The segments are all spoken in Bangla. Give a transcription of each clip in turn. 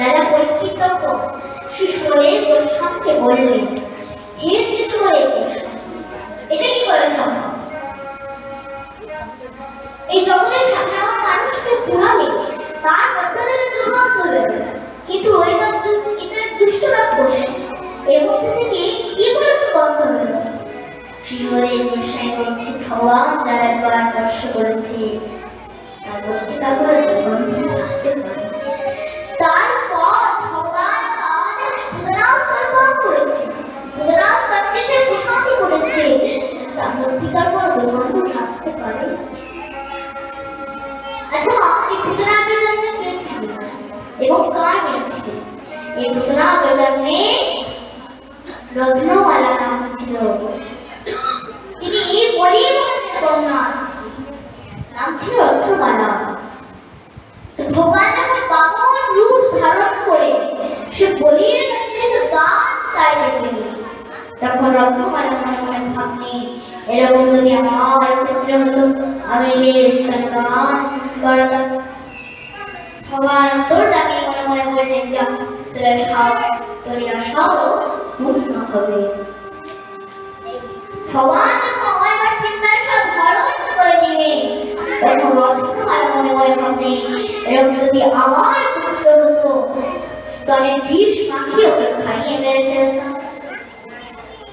রাজা পরীক্ষিত তখন শিশুদেব গোস্বামীকে বললেন হে শিশুদেব গোস্বামী এটা কি করে সম্ভব এই জগতের সাধারণ মানুষকে পুরালে তার পদ্ধতিতে দুর্বল করবে কিন্তু ওই এটা দুষ্টরা করছে এর মধ্যে থেকে কি করে বন্ধ হলো শিশুদের গোসাই বলছে ভগবান তার একবার করেছে। এবং কার এই পুতনাগের জন্মে রত্নমালা নাম ছিল তিনি পরিবারের কন্যা। নাম ছিল তো ভগবান যখন বামন রূপ ধারণ করে, সে বলির কাছে কিন্তু দান চাইতে গেল তখন রত্নমালা মনে মনে ভাবনি এরকম যদি আমার ক্ষেত্রে হতো, আমি তার করতাম। ভগবান তোর দামি মনে মনে বললেন, যা, তোরা সব, তোর সব পূর্ণ হবে। ভগবান আমার চিন্তায় সব ধারণ করে দিলেন, তখন রত্নমালা মনে মনে ভাবনি এরকম যদি আমার পুত্র হতো স্তনে বিষ মাখিয়ে ওকে খাইয়ে মেরে ফেলতাম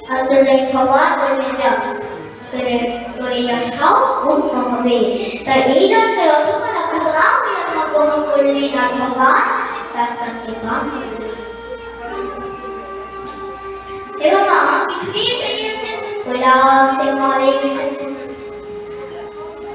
আন্তর্জাতিক ভগবান বললেন যা তোরে তোর এই আশাও পূর্ণ হবে তাই এই জন্য রচনা পুতরা হয়ে আমার গ্রহণ করলেন ভগবান তার স্থানকে গ্রহণ করলেন মা কিছুদিন পেরিয়েছে কৈলাস থেকে মহাদেব এসেছেন।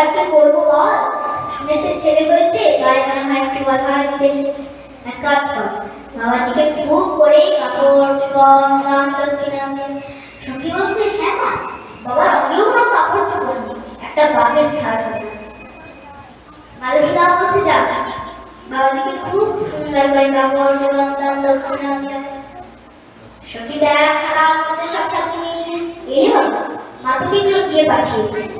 দেখা কি করব বল? শুনেছে, ছেলে হয়েছে, তাই মনে হয় একটু কথা দেখেছে এক কাজ কর, বাবাজিকে খুব করে কাপড় কিনে বলছে হ্যাঁ বাবার কোনো কাপড় নেই, একটা বাঘের ছাড় বলছে খুব সুন্দর করে কাপড়, চোপড় সখী দেখ, খারাপ হচ্ছে সব এই বাবা দিয়ে পাঠিয়েছে?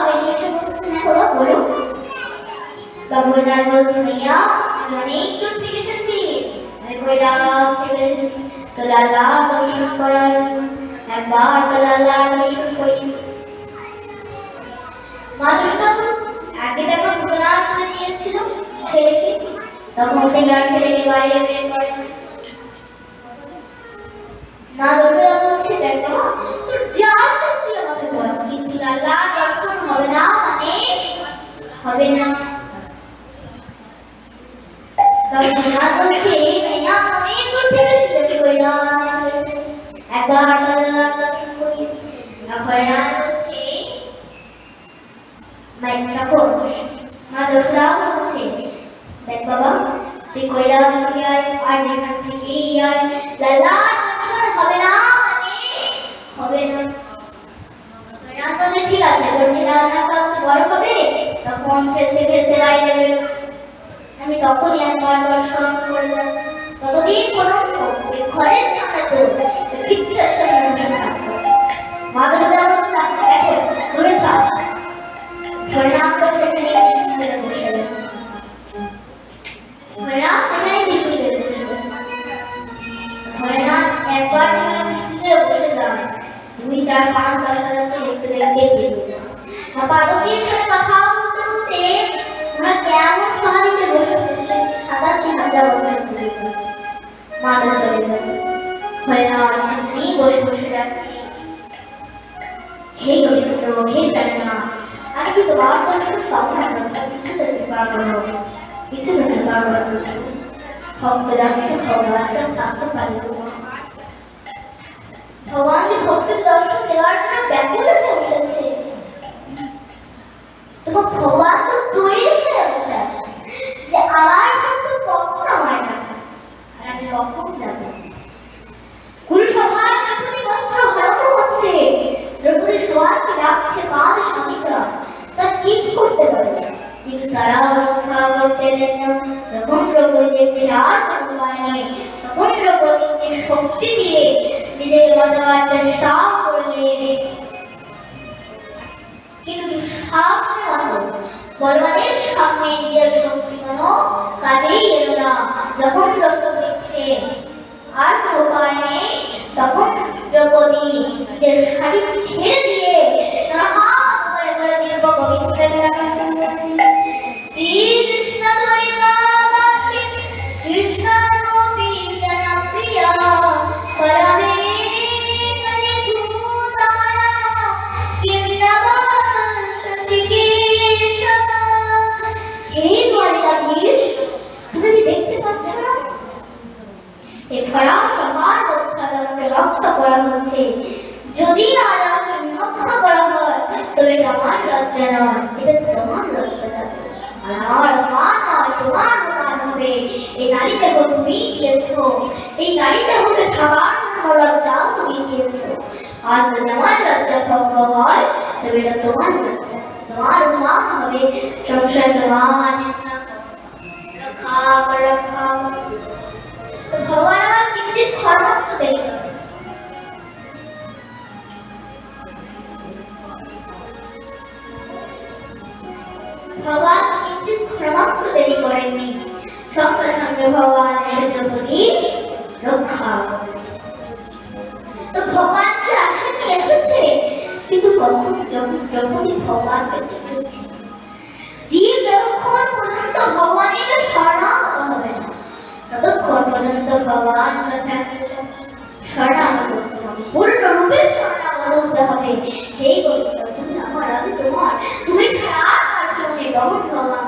বলছে ভাইয়া আমি অনেক থেকে এসেছি। আমি কৈলাস থেকে এসেছি। তো লালা দর্শন করার একবার তো লালা দর্শন করি। তখন আগে দেখো ঘটনা করে দিয়েছিল, ছেলেকে, তখন থেকে আর ছেলেকে বাইরে বের করে মা দুর্গা বলছে, দেখো, তোর যা তুই আমাকে কিন্তু লালার দর্শন হবে না মানে হবে না। আয় আর যেখান থেকে আয় লালা দর্শন হবে না মানে হবে ঠিক আছে তোর ছেলে রান্না বড় হবে তখন খেলতে খেলতে বাইরে বেরো আমি তখনই একবার দর্শন করলাম ততদিন কোনো ঘরের সামনে মাথা চলে ধরলাম সেখানেই বসে বসে যাচ্ছি হে গোবিন্দ হে প্রাণনা আমি কি তোমার কিছু কিছু ভক্তরা ভগবানটা ভগবান যে ভক্তের দর্শন দেওয়ার জন্য ব্যাকুল হয়ে উঠেছে তোমার ভগবান তো বলবানের সামনে নিজের শক্তি কোনো কাজেই এলো না। যখন রক্ত দিচ্ছে আর কোনো উপায় নেই, তখন দ্রৌপদী নিজের শাড়ি ছেড়ে দিয়ে এই নারী দেহ তুমি দিয়েছ এই নারী দেহকে জন্য লজ্জাও তুমি দিয়েছ। আজ আমার লজ্জা ভঙ্গ হয়, তবে এটা তোমার লজ্জা তোমার মান হবে, সংসার তোমার ভগবান আমার কিঞ্চিত করে ভগবান কিঞ্চিত ধর্মাত্ম দেরি করেননি। সঙ্গে সঙ্গে ভগবান এসে দ্রৌপদী রক্ষা। তো ভগবান কি আসেনি এসেছে কিন্তু কখন, যখন দ্রৌপদী ভগবানকে দেখেছে হে গোবিন্দ তুমি তোমার, তুমি ছাড়া আর কেউ নেই তখন ভগবান।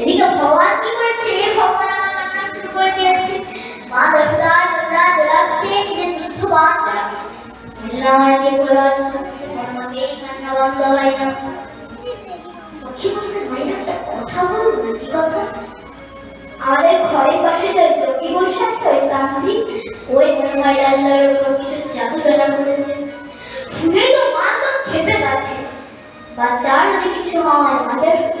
এদিকে ভগবান কি করেছে? ভগবান আমার কান্না শুরু করে দিয়েছে। মা দশদা দোলা দোলাচ্ছে নিজের তীর্থ বান চালাচ্ছে মিল্লামাকে বলাচ্ছে আমাকেই কান্না বন্ধ হয় না। সখী বলছে, ভাই, না, একটা কথা বলব কি কথা। আমাদের ঘরের পাশে যে যোগী বসে আছে, ওই তান্ত্রিক ওই হয় আল্লাহর উপর কিছু জাদু টানা করে দিয়েছে। শুনেই তো মা তো খেপে গেছে। বাচ্চার যদি কিছু হয় মাকে সহ্য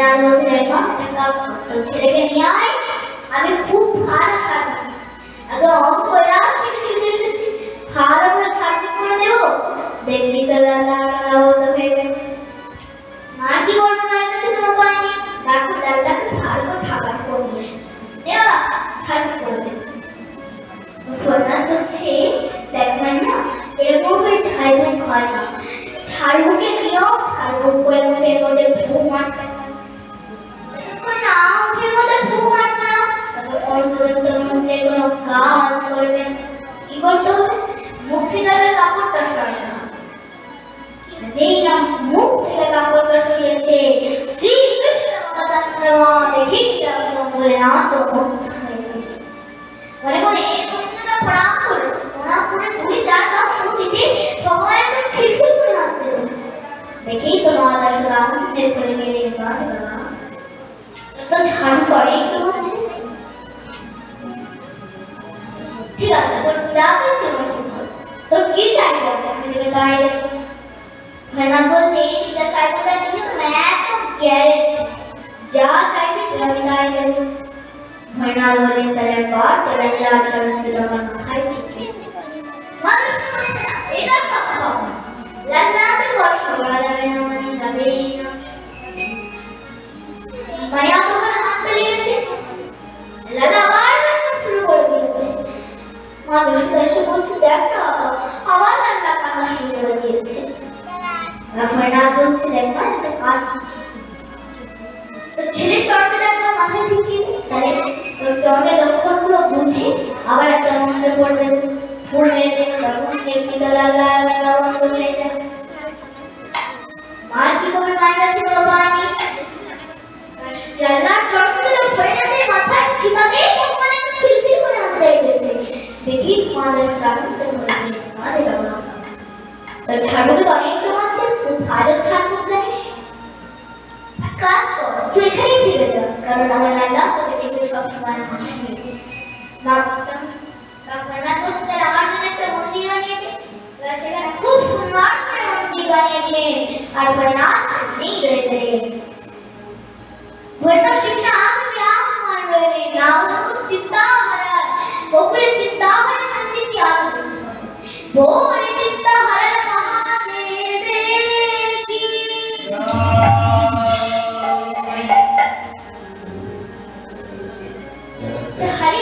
একটা কাজ কর, তোর ছেলেকে নিয়ে আয়। আমি খুব ভালো দেবো। দেখবি তো লালা ততক্ষণ পর্যন্ত মুখের কোনো কাজ করবে কি করতে হবে মুখ থেকে কাপড়টা সরাতে হবে যেই না মুখ থেকে কাপড়টা সরিয়েছে শ্রীকৃষ্ণ মহাতন্ত্রমা দেখি বলে না তো মুগ্ধ গেল। গোবিন্দটা প্রণাম করেছে প্রণাম করে দুই চার কাপ দিতে ভগবানের খিলখিল করে হাসতে রয়েছে দেখেই তো মাতা তো ঝাড়ু করে একটু বলছে আমি যদি গায়ে দেবো ভরনা বলতে যা চাইবে তাই দিকে তো একদম গ্যারেন্টি যা চাইবে তুই আমি গায়ে দেবো ভরনা বলে তাহলে পর তাহলে লাল চামচ দিল আমার মাথায় টিকে মানুষ তো বুঝছে না এটা সম্ভব লাল লাল বর্ষ করা যাবে না মানে যাবেই না মায়া তোর অনেক কেমন আছে খুব ভালো ছাড়বো জানিস কাজ কর। তুই এখানেই থেকে যা কারণ আমার রান্না তোকে দেখে সবসময় হাসি মন্দির বানিয়ে আর আমার নাচ, নেই রয়েছে। Gracias.